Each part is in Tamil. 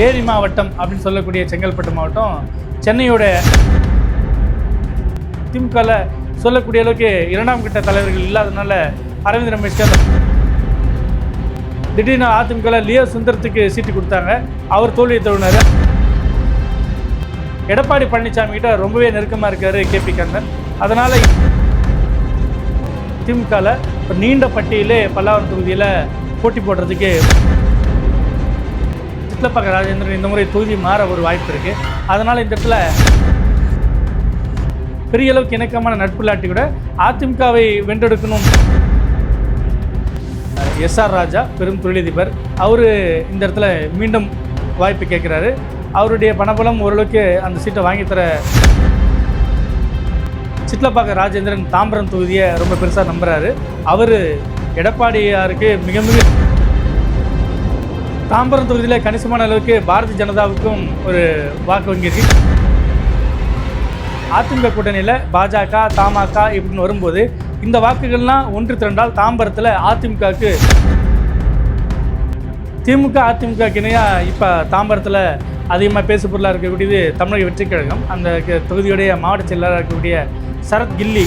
ஏரி மாவட்டம் அப்படின்னு சொல்லக்கூடிய செங்கல்பட்டு மாவட்டம் சென்னையோட திமுகவில் சொல்லக்கூடிய அளவுக்கு இரண்டாம் கட்ட தலைவர்கள் இல்லாதனால அரவிந்த் ரமேஷ்கர் திடீர்னு அதிமுகவில் லியோ சுந்தரத்துக்கு சீட்டு கொடுத்தாங்க. அவர் தோல்வியை தழுவினார். எடப்பாடி பழனிசாமி கிட்ட ரொம்பவே நெருக்கமாக இருக்கார் கே. பி. கண்ணன். அதனால் திமுகவில் இப்போ நீண்ட பட்டியலே பல்லாவரம் தொகுதியில் போட்டி போடுறதுக்கு சிட்லப்பாக்க ராஜேந்திரன் இந்த முறை தொகுதி மாற ஒரு வாய்ப்பு இருக்குது அதனால் இந்த இடத்துல பெரிய அளவுக்கு இணக்கமான நட்பு இல்லாட்டி கூட அதிமுகவை வென்றெடுக்கணும். எஸ்ஆர் ராஜா பெரும் தொழிலதிபர் அவர் இந்த இடத்துல மீண்டும் வாய்ப்பு கேட்குறாரு. அவருடைய பணபலம் ஓரளவுக்கு அந்த சீட்டை வாங்கி தர சிட்லப்பாக்க ராஜேந்திரன் தாம்பரம் தொகுதியை ரொம்ப பெருசாக நம்புகிறாரு அவர் எடப்பாடியாருக்கு மிக மிக தாம்பரம் தொகுதியில் கணிசமான அளவுக்கு பாரதிய ஜனதாவுக்கும் ஒரு வாக்கு வங்கி இருக்கு அதிமுக கூட்டணியில் பாஜக தமாக இப்படின்னு வரும்போது இந்த வாக்குகள்லாம் ஒன்று திரண்டால் தாம்பரத்தில் அதிமுகவுக்கு திமுக அதிமுக இணையாக இப்போ தாம்பரத்தில் அதிகமாக பேசு பொருளாக இருக்கக்கூடியது தமிழக வெற்றி கழகம். அந்த க- தொகுதியுடைய மாவட்ட செயலாளராக இருக்கக்கூடிய சரத் கில்லி.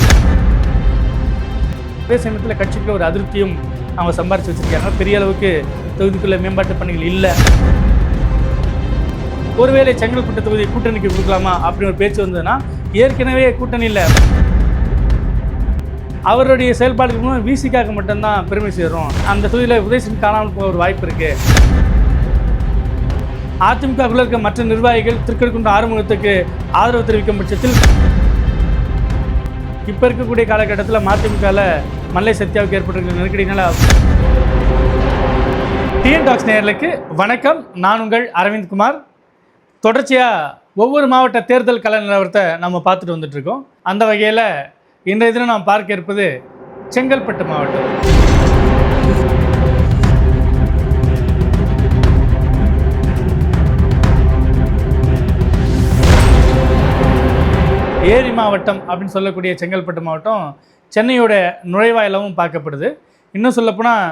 அதே சமயத்தில் கட்சிக்குள்ள ஒரு அதிருப்தியும் அவங்க சம்பாரிச்சு வச்சுருக்காங்க. பெரிய அளவுக்கு தொகுதிக்குள்ளே மேம்பாட்டு பணிகள் இல்லை. ஒருவேளை செங்கல்பட்டு தொகுதி கூட்டணிக்கு கொடுக்கலாமா அப்படின்னு ஒரு பேச்சு வந்ததுன்னா ஏற்கனவே கூட்டணியில் அவருடைய செயல்பாடுக்கு மூலம் விசிக்காக மட்டும்தான் பெருமை சேரும். அந்த தொகுதியில் உதயசிங் காணாமல் போக ஒரு வாய்ப்பு இருக்கு. அதிமுகவில் இருக்க மற்ற நிர்வாகிகள் திருக்கடுக்குண்ட ஆறுமுகத்துக்கு ஆதரவு தெரிவிக்கும் பட்சத்தில் இப்போ இருக்கக்கூடிய காலகட்டத்தில் மதிமுகவில் மல்லை சத்யாவுக்கு ஏற்பட்டிருக்கிற நெருக்கடினால டிஎன் டாக்ஸ் நேயர்களுக்கு வணக்கம். நான் உங்கள் அரவிந்த் குமார். தொடர்ச்சியாக ஒவ்வொரு மாவட்ட தேர்தல் கள நிலவரத்தை நம்ம பார்த்துட்டு வந்துட்டுருக்கோம். அந்த வகையில் இன்றைய தினம் நாம் பார்க்க இருப்பது செங்கல்பட்டு மாவட்டம். ஏரி மாவட்டம் அப்படின்னு சொல்லக்கூடிய செங்கல்பட்டு மாவட்டம் சென்னையோட நுழைவாயிலாகவும் பார்க்கப்படுது. இன்னும் சொல்லப்போனால்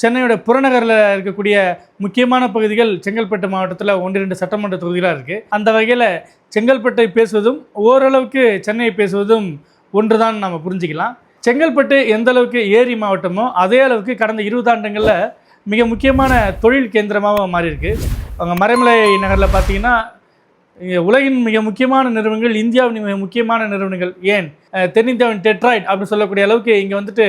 சென்னையோட புறநகரில் இருக்கக்கூடிய முக்கியமான பகுதிகள் செங்கல்பட்டு மாவட்டத்தில் ஒன்று ரெண்டு சட்டமன்ற தொகுதிகளாக இருக்குது அந்த வகையில் செங்கல்பட்டை பேசுவதும் ஓரளவுக்கு சென்னையை பேசுவதும் ஒன்று தான் நம்ம புரிஞ்சுக்கலாம். செங்கல்பட்டு எந்த அளவுக்கு ஏரி மாவட்டமோ அதே அளவுக்கு கடந்த இருபதாண்டுங்களில் மிக முக்கியமான தொழில் கேந்திரமாகவும் மாறியிருக்கு. அவங்க மறைமலை நகரில் பார்த்தீங்கன்னா இங்கே உலகின் மிக முக்கியமான நிறுவனங்கள் இந்தியாவின் மிக முக்கியமான நிறுவனங்கள். ஏன்? தென்னிந்தியாவின் டெட்ராய்ட் அப்படின்னு சொல்லக்கூடிய அளவுக்கு இங்கே வந்துட்டு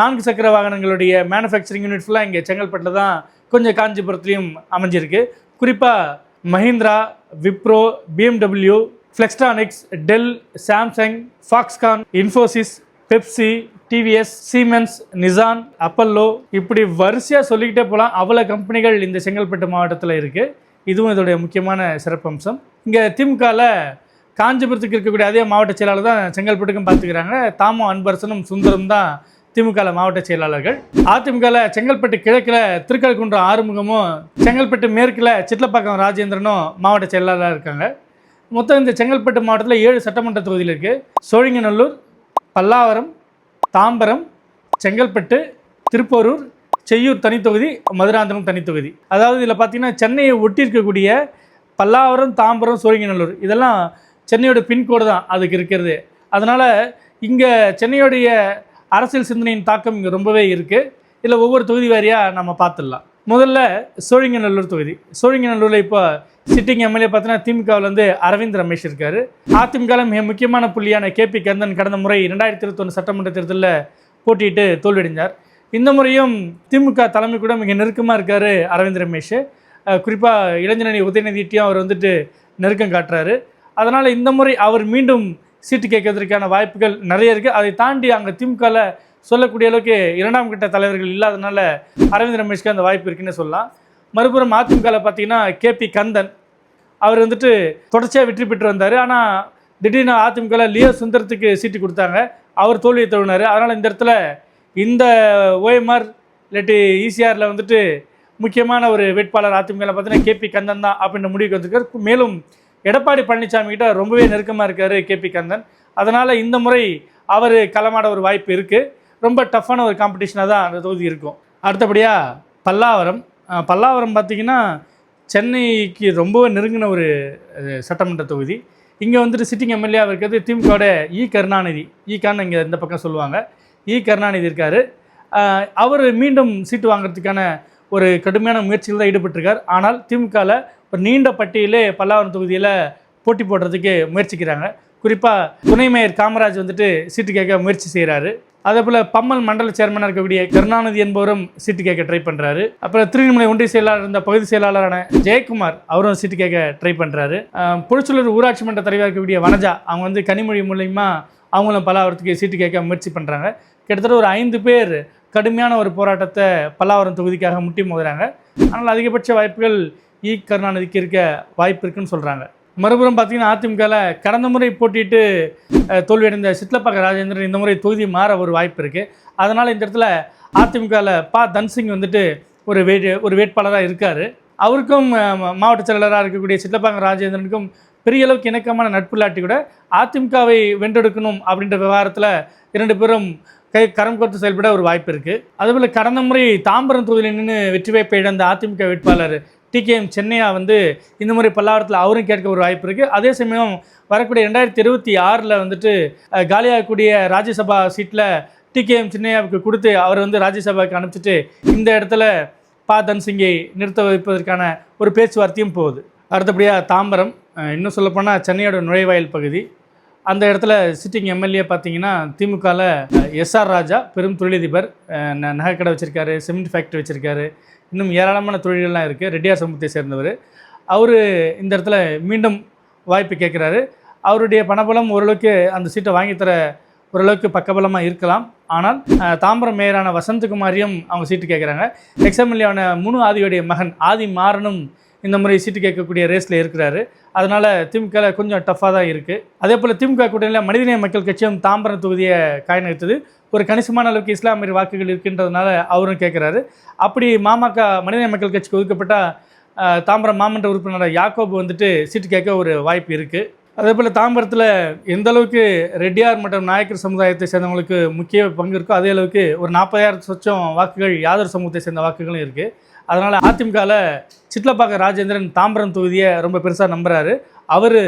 நான்கு சக்கர வாகனங்களுடைய மேனுஃபேக்சரிங் யூனிட் ஃபுல்லாக இங்கே செங்கல்பட்டில் தான் கொஞ்சம் காஞ்சிபுரத்துலேயும் அமைஞ்சிருக்கு. குறிப்பாக Mahindra Wipro BMW Flextronics Dell Samsung Foxconn Infosys Pepsi TVS Siemens Nissan Apollo இப்படி வரிசையாக சொல்லிக்கிட்டே போகலாம் அவ்வளோ கம்பெனிகள் இந்த செங்கல்பட்டு மாவட்டத்தில் இருக்குது இதுவும் இதோடைய முக்கியமான சிறப்பம்சம். இங்கே திமுகவில் காஞ்சிபுரத்துக்கு இருக்கக்கூடிய அதே மாவட்ட செயலாளர் தான் செங்கல்பட்டுக்கும் பார்த்துக்கிறாங்க. தாமும் அன்பரசனும் சுந்தரம் தான் திமுகவில் மாவட்ட செயலாளர்கள். அதிமுகவில் செங்கல்பட்டு கிழக்கில் திருக்கல்குன்றம் ஆறுமுகமும் செங்கல்பட்டு மேற்கில் சிட்லப்பாக்கம் ராஜேந்திரனும் மாவட்ட செயலாளராக இருக்காங்க. மொத்தம் இந்த செங்கல்பட்டு மாவட்டத்தில் ஏழு சட்டமன்ற தொகுதியில் இருக்குது சோழிங்கநல்லூர் பல்லாவரம் தாம்பரம் செங்கல்பட்டு திருப்போரூர் செய்யூர் தனித்தொகுதி மதுராந்தகம் தனித்தொகுதி. அதாவது இதில் பார்த்தீங்கன்னா சென்னையை ஒட்டி இருக்கக்கூடிய பல்லாவரம் தாம்பரம் சோழிங்கநல்லூர் இதெல்லாம் சென்னையோட பின்கோடு தான் அதுக்கு இருக்கிறது. அதனால் இங்கே சென்னையுடைய அரசியல் சிந்தனையின் தாக்கம் இங்கே ரொம்பவே இருக்குது இதில் ஒவ்வொரு தொகுதி வாரியாக நம்ம பார்த்துடலாம். முதல்ல சோழிங்கநல்லூர் தொகுதி. சோழிங்கநல்லூரில் இப்போ சிட்டிங் எம்எல்ஏ பார்த்தீங்கன்னா திமுகவில் வந்து அரவிந்த் ரமேஷ் இருக்கார். அதிமுகவில் மிக முக்கியமான புள்ளியான கேபி கந்தன் கடந்த முறை ரெண்டாயிரத்தி இருபத்தொன்று சட்டமன்ற தேர்தலில் போட்டியிட்டு தோல்வியடைஞ்சார் இந்த முறையும் திமுக தலைமை கூட மிக நெருக்கமாக இருக்கார் அரவிந்த் ரமேஷ். குறிப்பாக இளைஞரணி உதயநிதிட்டையும் அவர் வந்துட்டு நெருக்கம் காட்டுறாரு. அதனால் இந்த முறை அவர் மீண்டும் சீட்டு கேட்கறதுக்கான வாய்ப்புகள் நிறைய இருக்குது அதை தாண்டி அங்கே திமுகவில் சொல்லக்கூடிய அளவுக்கு இரண்டாம் கட்ட தலைவர்கள் இல்லாதனால அரவிந்த் ரமேஷ்க்கு அந்த வாய்ப்பு இருக்குன்னு சொல்லலாம். மறுபுறம் அதிமுகவில் பார்த்தீங்கன்னா கேபி கந்தன். அவர் வந்துட்டு தொடர்ச்சியாக வெற்றி பெற்று வந்தார். ஆனால் திடீர்னு அதிமுகவில் லியோ சுந்தரத்துக்கு சீட்டு கொடுத்தாங்க. அவர் தோல்வியை தழுவினார். அதனால் இந்த இடத்துல இந்த ஓஎம்ஆர் இல்லாட்டி ஈசிஆரில் வந்துட்டு முக்கியமான ஒரு வேட்பாளர் அதிமுகவில் பார்த்தீங்கன்னா கேபி கந்தன் தான் அப்படின்ற முடிவுக்கு வந்திருக்காரு. மேலும் எடப்பாடி பழனிசாமி கிட்ட ரொம்பவே நெருக்கமாக இருக்கார் கேபி கந்தன். அதனால் இந்த முறை அவர் களமாட ஒரு வாய்ப்பு இருக்குது ரொம்ப டஃப்பான ஒரு காம்படிஷனாக தான் அந்த தொகுதி இருக்கும். அடுத்தபடியாக பல்லாவரம். பல்லாவரம் பார்த்திங்கன்னா சென்னைக்கு ரொம்பவே நெருங்கின ஒரு சட்டமன்ற தொகுதி. இங்கே வந்துட்டு சிட்டிங் எம்எல்ஏ இருக்கிறது திமுகவோட இ கருணாநிதி. இ கான்னு இங்கே இந்த பக்கம் சொல்லுவாங்க. இ கருணாநிதி இருக்கார். அவர் மீண்டும் சீட்டு வாங்குறதுக்கான ஒரு கடுமையான முயற்சியில் தான் ஈடுபட்டிருக்கார். ஆனால் திமுகவில் ஒரு நீண்ட பட்டியலே பல்லாவரம் தொகுதியில் போட்டி போடுறதுக்கு முயற்சிக்கிறாங்க. குறிப்பாக துணை மேயர் காமராஜ் வந்துட்டு சீட்டு கேட்க முயற்சி செய்கிறாரு அதே போல் பம்மல் மண்டல சேர்மனாக இருக்கக்கூடிய கருணாநிதி என்பவரும் சீட்டு கேட்க ட்ரை பண்ணுறாரு அப்புறம் திருநெல்வேலி ஒன்றிய செயலாளர் இருந்த பகுதி செயலாளரான ஜெயக்குமார் அவரும் சீட்டு கேட்க ட்ரை பண்ணுறாரு புளிச்சலூர் ஊராட்சி மன்ற தலைவராக இருக்கக்கூடிய வனஜா அவங்க வந்து கனிமொழி மூலயமா அவங்களும் பல்லாவரத்துக்கு சீட்டு கேட்க முயற்சி பண்ணுறாங்க கிட்டத்தட்ட ஒரு ஐந்து பேர் கடுமையான ஒரு போராட்டத்தை பல்லாவரம் தொகுதிக்காக முட்டி மோதுறாங்க. ஆனால் அதிகபட்ச வாய்ப்புகள் இ. கருணாநிதிக்கு இருக்க வாய்ப்பு இருக்குன்னு சொல்கிறாங்க மறுபுறம் பார்த்தீங்கன்னா அதிமுகவில் கடந்த முறை போட்டிட்டு தோல்வியடைந்த சிட்லப்பாக்க ராஜேந்திரன் இந்த முறை தொகுதி மாற ஒரு வாய்ப்பு இருக்குது அதனால் இந்த இடத்துல அதிமுகவில் பா. தன்சிங் வந்துட்டு ஒரு வே ஒரு வேட்பாளராக இருக்கார். அவருக்கும் மாவட்ட செயலாளராக இருக்கக்கூடிய சிட்லப்பாக்க ராஜேந்திரனுக்கும் பெரிய அளவுக்கு இணக்கமான நட்பு இல்லாட்டி கூட அதிமுகவை வென்றெடுக்கணும் அப்படின்ற விவகாரத்தில் இரண்டு பேரும் கை கரம் கோர்த்து செயல்பட ஒரு வாய்ப்பு இருக்குது அதுபோல் கடந்த முறை தாம்பரம் தொகுதியில் நின்று வெற்றி வாய்ப்பை இழந்த அதிமுக வேட்பாளர் டிகேஎம் சென்னையா வந்து இந்த முறை பல்லாவரத்தில் அவரும் கேட்க ஒரு வாய்ப்பு இருக்குது அதே சமயம் வரக்கூடிய ரெண்டாயிரத்தி இருபத்தி ஆறில் வந்துட்டு காலியாகக்கூடிய ராஜ்யசபா சீட்டில் டிகேஎம் சின்னையாவுக்கு கொடுத்து அவர் வந்து ராஜ்யசபாவுக்கு அனுப்பிச்சிட்டு இந்த இடத்துல பா. தன்சிங்கை நிறுத்த வைப்பதற்கான ஒரு பேச்சுவார்த்தையும் போகுது. அடுத்தபடியாக தாம்பரம் இன்னும் சொல்லப்போனால் சென்னையோட நுழைவாயில் பகுதி. அந்த இடத்துல சிட்டிங் எம்எல்ஏ பார்த்தீங்கன்னா திமுகவில் எஸ்ஆர் ராஜா பெரும் தொழிலதிபர் ந- நகைக்கடை வச்சுருக்காரு சிமெண்ட் ஃபேக்ட்ரி வச்சுருக்காரு. இன்னும் ஏராளமான தொழில்கள்லாம் இருக்குது ரெட்டியார் சமூகத்தை சேர்ந்தவர். அவர் இந்த இடத்துல மீண்டும் வாய்ப்பு கேட்குறாரு. அவருடைய பணபலம் ஓரளவுக்கு அந்த சீட்டை வாங்கித்தர தர ஓரளவுக்கு பக்கபலமாக இருக்கலாம். ஆனால் தாம்பரம் மேயரான வசந்தகுமாரியும் அவங்க சீட்டு கேட்குறாங்க. எக்ஸ்எம்எல்ஏவான முனு ஆதியோடைய மகன் ஆதி மாறனும் இந்த முறை சீட்டு கேட்கக்கூடிய ரேஸில் இருக்கிறாரு. அதனால் திமுக கொஞ்சம் டஃப்பாக தான் இருக்குது அதே போல் திமுக கூட்டணியில் மனிதநேய மக்கள் கட்சியும் தாம்பரம் தொகுதியை காயணித்தது ஒரு கணிசமான அளவுக்கு இஸ்லாமிய வாக்குகள் இருக்கின்றதுனால அவரும் கேட்குறாரு. அப்படி மாமக மனிதநேய மக்கள் கட்சிக்கு ஒதுக்கப்பட்டால் தாம்பரம் மாமன்ற உறுப்பினர் யாக்கோபு வந்துட்டு சீட்டு கேட்க ஒரு வாய்ப்பு இருக்குது அதே போல் தாம்பரத்தில் எந்த அளவுக்கு ரெட்டியார் மற்றும் நாயக்கர் சமுதாயத்தை சேர்ந்தவங்களுக்கு முக்கிய பங்கு இருக்கோ அதே அளவுக்கு ஒரு நாற்பதாயிரம் சொச்சம் வாக்குகள் யாதர் சமூகத்தை சேர்ந்த வாக்குகளும் இருக்குது அதனால் அதிமுகவில் சிட்லப்பாக்க ராஜேந்திரன் தாம்பரம் தொகுதியை ரொம்ப பெருசாக நம்புகிறாரு அவர்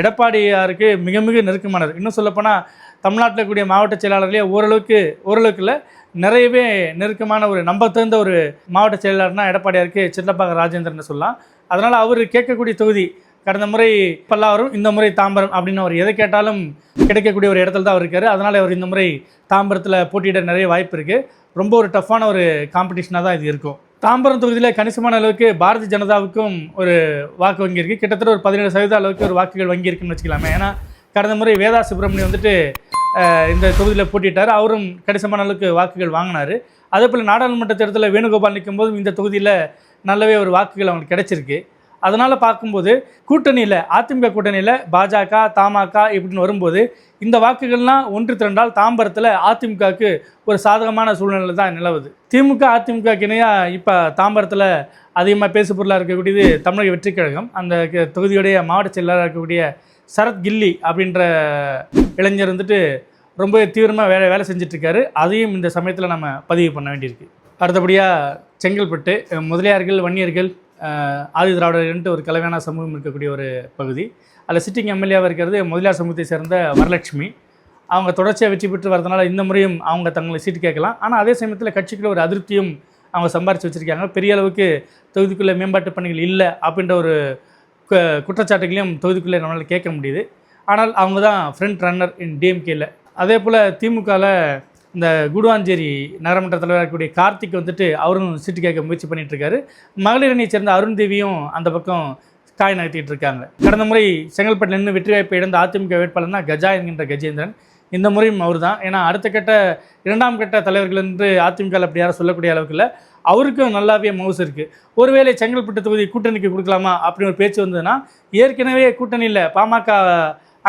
எடப்பாடியாருக்கு மிக மிக நெருக்கமானவர். இன்னும் சொல்லப்போனால் தமிழ்நாட்டில் கூடிய மாவட்ட செயலாளர்களே ஓரளவுக்கு ஓரளவுக்கு இல்லை நிறையவே நெருக்கமான ஒரு நம்ப தகுந்த ஒரு மாவட்ட செயலாளர்னா எடப்பாடியாருக்கு சிட்லப்பாக்க ராஜேந்திரன் சொல்லலாம். அதனால் அவர் கேட்கக்கூடிய தொகுதி கடந்த முறை பல்லாவரும் இந்த முறை தாம்பரம் அப்படின்னு அவர் எதை கேட்டாலும் கிடைக்கக்கூடிய ஒரு இடத்துல தான் அவர் இருக்கார். அதனால் அவர் இந்த முறை தாம்பரத்தில் போட்டியிட நிறைய வாய்ப்பு இருக்குது ரொம்ப ஒரு டஃப்பான ஒரு காம்படிஷனாக தான் இது இருக்கும். தாம்பரம் தொகுதியில் கணிசமான அளவுக்கு பாரதிய ஜனதாவுக்கும் ஒரு வாக்கு வங்கி இருக்குது கிட்டத்தட்ட ஒரு பதினேழு சதவீத அளவுக்கு ஒரு வாக்குகள் வங்கி இருக்குன்னு வச்சுக்கலாமே. ஏன்னா கடந்த முறை வேதா சுப்பிரமணியம் வந்துட்டு இந்த தொகுதியில் போட்டிட்டார் அவரும் கணிசமான அளவுக்கு வாக்குகள் வாங்கினார். அதே போல் நாடாளுமன்ற தேர்தலில் வேணுகோபால் நிற்கும் போதும் இந்த தொகுதியில் நல்லாவே ஒரு வாக்குகள் அவங்களுக்கு கிடைச்சிருக்கு. அதனால் பார்க்கும்போது கூட்டணியில் அதிமுக கூட்டணியில் பாஜக தமாக இப்படின்னு வரும்போது இந்த வாக்குகள்லாம் ஒன்று திரண்டால் தாம்பரத்தில் அதிமுகவுக்கு ஒரு சாதகமான சூழ்நிலை தான் நிலவுது. திமுக அதிமுக இணையாக இப்போ தாம்பரத்தில் அதிகமாக பேசு பொருளாக இருக்கக்கூடியது தமிழக வெற்றிக் கழகம். அந்த க- தொகுதியுடைய மாவட்ட செயலாளராக இருக்கக்கூடிய சரத் கில்லி அப்படின்ற இளைஞர் வந்துட்டு ரொம்ப தீவிரமாக வேலை வேலை செஞ்சிட்ருக்காரு. அதையும் இந்த சமயத்தில் நம்ம பதிவு பண்ண வேண்டியிருக்கு. அடுத்தபடியாக செங்கல்பட்டு முதலியார்கள் வன்னியர்கள் ஆதி திராவிடர்கள்ன்ட்டு ஒரு கலவையான சமூகம் இருக்கக்கூடிய ஒரு பகுதி. அதில் சிட்டிங் எம்எல்ஏவாக இருக்கிறது முதலியார் சமூகத்தை சேர்ந்த வரலட்சுமி. அவங்க தொடர்ச்சியாக வெற்றி பெற்று வரதுனால இந்த முறையும் அவங்க தங்களை சீட்டு கேட்கலாம். ஆனால் அதே சமயத்தில் கட்சிக்குள்ள ஒரு அதிருப்தியும் அவங்க சம்பாரித்து வச்சுருக்காங்க. பெரிய அளவுக்கு தொகுதிக்குள்ளே மேம்பாட்டு பணிகள் இல்லை அப்படின்ற ஒரு குற்றச்சாட்டுகளையும் தொகுதிக்குள்ளே நம்மளால் கேட்க முடியுது. ஆனால் அவங்க தான் ஃப்ரண்ட் ரன்னர் இன் டிஎம்கேயில் அதே போல் திமுகவில் இந்த குடுவாஞ்சேரி நகரமன்ற தலைவராக இருக்கக்கூடிய கார்த்திக் வந்துட்டு அவரும் சீட்டு கேட்க முயற்சி பண்ணிகிட்ருக்காரு மகளிர் அணியை சேர்ந்த அருண் தேவியும் அந்த பக்கம் காய் நகர்த்திட்டு இருக்காங்க. கடந்த முறை செங்கல்பட்டில் நின்று வெற்றி வாய்ப்பை இழந்த அதிமுக வேட்பாளர் தான் கஜா என்கின்ற கஜேந்திரன். இந்த முறையும் அவர் தான் ஏன்னா அடுத்த கட்ட இரண்டாம் கட்ட தலைவர்கள் என்று அதிமுக அப்படி யாரும் சொல்லக்கூடிய அளவுக்கு இல்லை. அவருக்கும் நல்லாவே மவுசு இருக்குது ஒருவேளை செங்கல்பட்டு தொகுதி கூட்டணிக்கு கொடுக்கலாமா அப்படின்னு ஒரு பேச்சு வந்ததுன்னா ஏற்கனவே கூட்டணியில் பாமக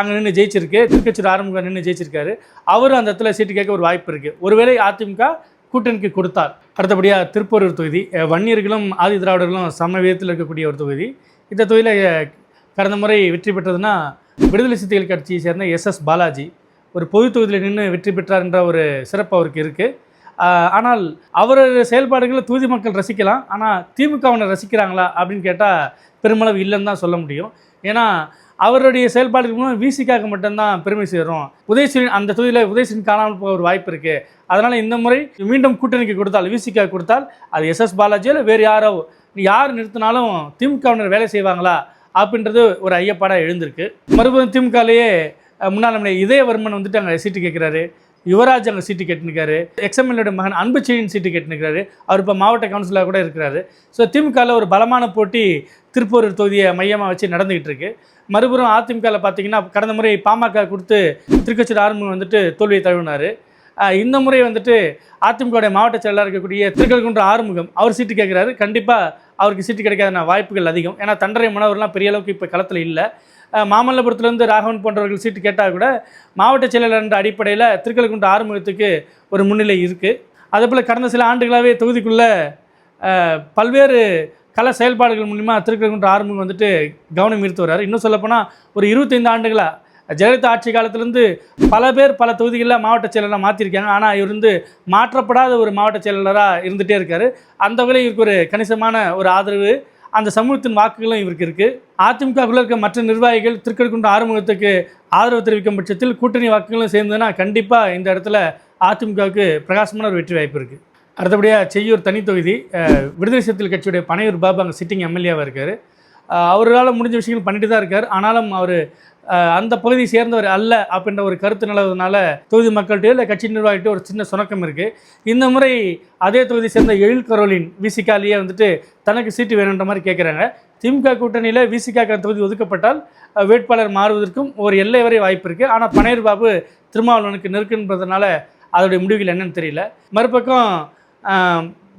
அங்கே நின்று ஜெயிச்சிருக்கு. திருக்கச்சூர் ஆரம்பம் நின்று ஜெயிச்சிருக்காரு. அவரும் அந்த இடத்துல சீட்டு கேட்க ஒரு வாய்ப்பு இருக்குது ஒருவேளை அதிமுக கூட்டணிக்கு கொடுத்தார். அடுத்தபடியாக திருப்பூரூர் தொகுதி. வன்னியர்களும் ஆதி திராவிடர்களும் சம விதத்தில் இருக்கக்கூடிய ஒரு தொகுதி. இந்த தொகுதியில் கடந்த முறை வெற்றி பெற்றதுன்னா விடுதலை சிறுத்தைகள் கட்சியை சேர்ந்த எஸ் எஸ் பாலாஜி. ஒரு பொது தொகுதியில் நின்று வெற்றி பெற்றார் என்ற ஒரு சிறப்பு அவருக்கு இருக்குது ஆனால் அவரோட செயல்பாடுகளை தொகுதி மக்கள் ரசிக்கலாம். ஆனால் திமுகவினர் ரசிக்கிறாங்களா அப்படின்னு கேட்டால் பெருமளவு இல்லைன்னு தான் சொல்ல முடியும். ஏன்னா அவருடைய செயல்பாடுக்கு மூலம் விசிக்காக மட்டும்தான் பெருமை சேரும். உதயசூரியன் அந்த தொகுதியில் உதயசூரியன் காணாமல் போக ஒரு வாய்ப்பு இருக்குது அதனால் இந்த முறை மீண்டும் கூட்டணிக்கு கொடுத்தால் விசிக்கா கொடுத்தால் அது எஸ்எஸ் பாலாஜியில் வேறு யாரோ யார் நிறுத்தினாலும் திமுகவினர் வேலை செய்வாங்களா? அப்படின்றது ஒரு ஐயப்பாடாக எழுந்திருக்கு. மறுபடியும் திமுகலேயே முன்னாள் நம்முடைய இதயவர்மன் வந்துட்டு அங்கே சீட்டு கேட்குறாரு யுவராஜ் அங்கே சீட்டு கேட்டுனுக்காரு எக்ஸ்எம்எல்ஏட மகன் அன்புச்செழியன் சீட்டு கேட்டுனுக்காரு அவர் இப்போ மாவட்ட கவுன்சிலாக கூட இருக்கிறாரு. ஸோ திமுகவில் ஒரு பலமான போட்டி திருப்பூர் தொகுதியை மையமாக வச்சு நடந்துகிட்டு இருக்கு. மறுபுறம் அதிமுகவில் பார்த்தீங்கன்னா கடந்த முறை பாமக கொடுத்து திருக்கச்சூர் ஆறுமுகம் வந்துட்டு தோல்வியை தழுவினார். இந்த முறை வந்துட்டு அதிமுகவுடைய மாவட்ட செயலாளர் இருக்கக்கூடிய திருக்கல்குன்ற ஆறுமுகம் அவர் சீட்டு கேட்குறாரு கண்டிப்பாக அவருக்கு சீட்டு கிடைக்காத வாய்ப்புகள் அதிகம். ஏன்னா தண்டரை மனவர்லாம் பெரிய அளவுக்கு இப்போ களத்தில் இல்லை. மாமல்லபுரத்துலேருந்து ராகவன் போன்றவர்கள் சீட்டு கேட்டால் கூட மாவட்ட செயலாளர் என்ற அடிப்படையில் திருக்கல்குன்ற ஆறுமுகத்துக்கு ஒரு முன்னிலை இருக்குது அதே போல் கடந்த சில ஆண்டுகளாகவே தொகுதிக்குள்ளே பல்வேறு கல செயல்பாடுகள் மூலிமா திருக்கல்குன்ற ஆறுமுகம் வந்துட்டு கவனம் ஈர்த்து வர்றாரு. இன்னும் சொல்லப்போனால் ஒரு இருபத்தைந்து ஆண்டுகளாக ஜெயலலிதா ஆட்சி காலத்திலேருந்து பல பேர் பல தொகுதிகளில் மாவட்ட செயலராக மாற்றிருக்காங்க ஆனால் இவர் வந்து மாற்றப்படாத ஒரு மாவட்ட செயலாளராக இருந்துகிட்டே இருக்கார். அந்த வகையில் இவருக்கு ஒரு கணிசமான ஒரு ஆதரவு அந்த சமூகத்தின் வாக்குகளும் இவருக்கு இருக்குது அதிமுகக்குள்ள இருக்க மற்ற நிர்வாகிகள் திருக்கடுக்குன்ற ஆறுமுகத்துக்கு ஆதரவு தெரிவிக்கும் பட்சத்தில் கூட்டணி வாக்குகளும் சேர்ந்ததுன்னா கண்டிப்பாக இந்த இடத்துல அதிமுகவுக்கு பிரகாசமான ஒரு வெற்றி வாய்ப்பு இருக்குது அடுத்தபடியாக செய்யூர் தனித்தொகுதி விடுதலை சிறுத்தைகள் கட்சியுடைய பனையூர் பாபு அங்கே சிட்டிங் எம்எல்ஏவாக இருக்கார். அவரால் முடிஞ்ச விஷயங்கள் பண்ணிட்டு தான் இருக்கார். ஆனாலும் அவர் அந்த பகுதியை சேர்ந்தவர் அல்ல அப்படின்ற ஒரு கருத்து நிலவுறதுனால தொகுதி மக்கள்கிட்ட இல்லை கட்சி நிர்வாகிகிட்ட ஒரு சின்ன சுணக்கம் இருக்குது இந்த முறை அதே தொகுதி சேர்ந்த எழில் கரோலின் விசிகாலேயே வந்துட்டு தனக்கு சீட்டு வேணுன்ற மாதிரி கேட்குறாங்க திமுக கூட்டணியில் விசிகா தொகுதி ஒதுக்கப்பட்டால் வேட்பாளர் மாறுவதற்கும் ஒரு எல்லை வரை வாய்ப்பு இருக்குது ஆனால் பனையூர் பாபு திருமாவளவனுக்கு நெருக்குன்றதுனால அதோடைய முடிவுகள் என்னன்னு தெரியல. மறுபக்கம்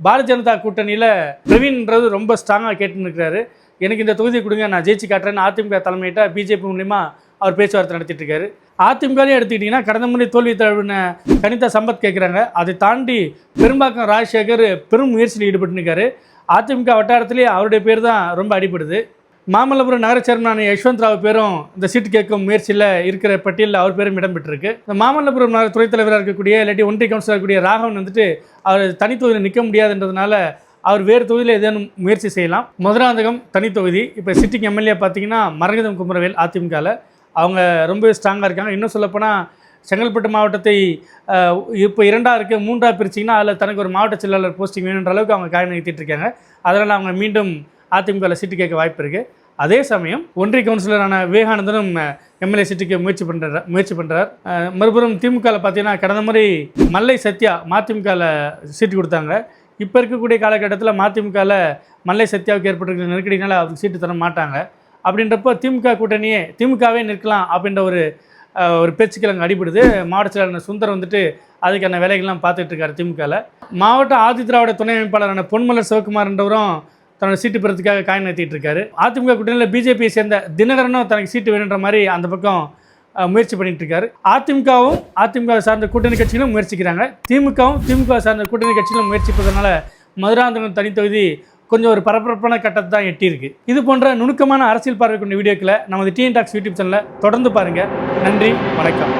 பாரதிய ஜனதா கூட்டணியில் பிரவீன்ன்றது ரொம்ப ஸ்ட்ராங்காக கேட்டுன்னு இருக்கிறாரு எனக்கு இந்த தொகுதியை கொடுங்க நான் ஜெயிச்சு காட்டுறேன்னு அதிமுக தலைமையிட்ட பிஜேபி மூலிமா அவர் பேச்சுவார்த்தை நடத்திட்டு இருக்காரு அதிமுகலையும் எடுத்துக்கிட்டிங்கன்னா கடந்த முறை தோல்வி தழுவின கனிதா சம்பத் கேட்குறாங்க அதை தாண்டி பெரும்பாக்கம் ராஜசேகர் பெரும் முயற்சியில் ஈடுபட்டுருக்காரு அதிமுக வட்டாரத்திலேயே அவருடைய பேர் தான் ரொம்ப அடிபடுது. மாமல்லபுரம் நகர சேர்மனான யஷ்வந்த் ராவ் பேரும் இந்த சீட்டு கேட்கும் முயற்சியில் இருக்கிற பட்டியலில் அவர் பேரும் இடம்பெற்றிருக்கு. இந்த மாமல்லபுரம் நகர துணைத் தலைவராக இருக்கக்கூடிய இல்லாட்டி ஒன்றிய கவுன்சிலர் இருக்கக்கூடிய ராகவன் வந்துட்டு அவர் தனித்தொகுதியில் நிற்க முடியாதுன்றதுனால அவர் வேறு தொகுதியில் ஏதேனும் முயற்சி செய்யலாம். மதுராந்தகம் தனித்தொகுதி இப்போ சிட்டிங் எம்எல்ஏ பார்த்தீங்கன்னா மரகதம் குமரவேல் அதிமுகவில் அவங்க ரொம்பவே ஸ்ட்ராங்காக இருக்காங்க. இன்னும் சொல்லப்போனால் செங்கல்பட்டு மாவட்டத்தை இப்போ இரண்டாக இருக்க மூன்றாக பிரிச்சிங்கன்னா அதில் தனக்கு ஒரு மாவட்ட செயலாளர் போஸ்டிங் வேணுன்ற அளவுக்கு அவங்க காயம் நிறுத்திட்டு இருக்காங்க. அதனால் அவங்க மீண்டும் அதிமுகவில் சீட்டு கேட்க வாய்ப்பு இருக்குது அதே சமயம் ஒன்றிய கவுன்சிலரான விவேகானந்தனும் எம்எல்ஏ சீட்டுக்கு முயற்சி பண்ணுறார் முயற்சி பண்ணுறார் மறுபுறம் திமுகவில் பார்த்தீங்கன்னா கடந்த முறை மல்லை சத்யா மதிமுகவில் சீட்டு கொடுத்தாங்க. இப்போ இருக்கக்கூடிய காலகட்டத்தில் மதிமுகவில் மல்லை சத்யாவுக்கு ஏற்பட்டிருக்கிற நெருக்கடினால அவருக்கு சீட்டு தர மாட்டாங்க. அப்படின்றப்போ திமுக கூட்டணியே திமுகவே நிற்கலாம் அப்படின்ற ஒரு ஒரு பேச்சுக்கள் அங்கே அடிபடுது. மாவட்ட செயலாளர் சுந்தர் வந்துட்டு அதுக்கான வேலைகள்லாம் பார்த்துட்டு இருக்காரு திமுகவில் மாவட்ட ஆதி திராவிட துணை அமைப்பாளரான பொன்மலர் சிவகுமார்ன்றவரும் தன்னோட சீட்டு பெறத்துக்காக காயம் நடத்திட்டு இருக்காரு. அதிமுக கூட்டணியில் பிஜேபியை சேர்ந்த தினகரனும் தனக்கு சீட்டு வேணுன்ற மாதிரி அந்த பக்கம் முயற்சி பண்ணிட்டு இருக்காரு. அதிமுகவும் அதிமுக சார்ந்த கூட்டணி கட்சிகளும் முயற்சிக்கிறாங்க. திமுகவும் திமுக சார்ந்த கூட்டணி கட்சிகளும் முயற்சிப்பதனால மதுராந்தகம் தனித்தொகுதி கொஞ்சம் ஒரு பரபரப்பான கட்டத்தை தான் எட்டியிருக்கு. இது போன்ற நுணுக்கமான அரசியல் பார்வை கொண்ட வீடியோக்களை நமது டிஎன் டாக்ஸ் யூடியூப் சேனலில் தொடர்ந்து பாருங்கள் நன்றி வணக்கம்.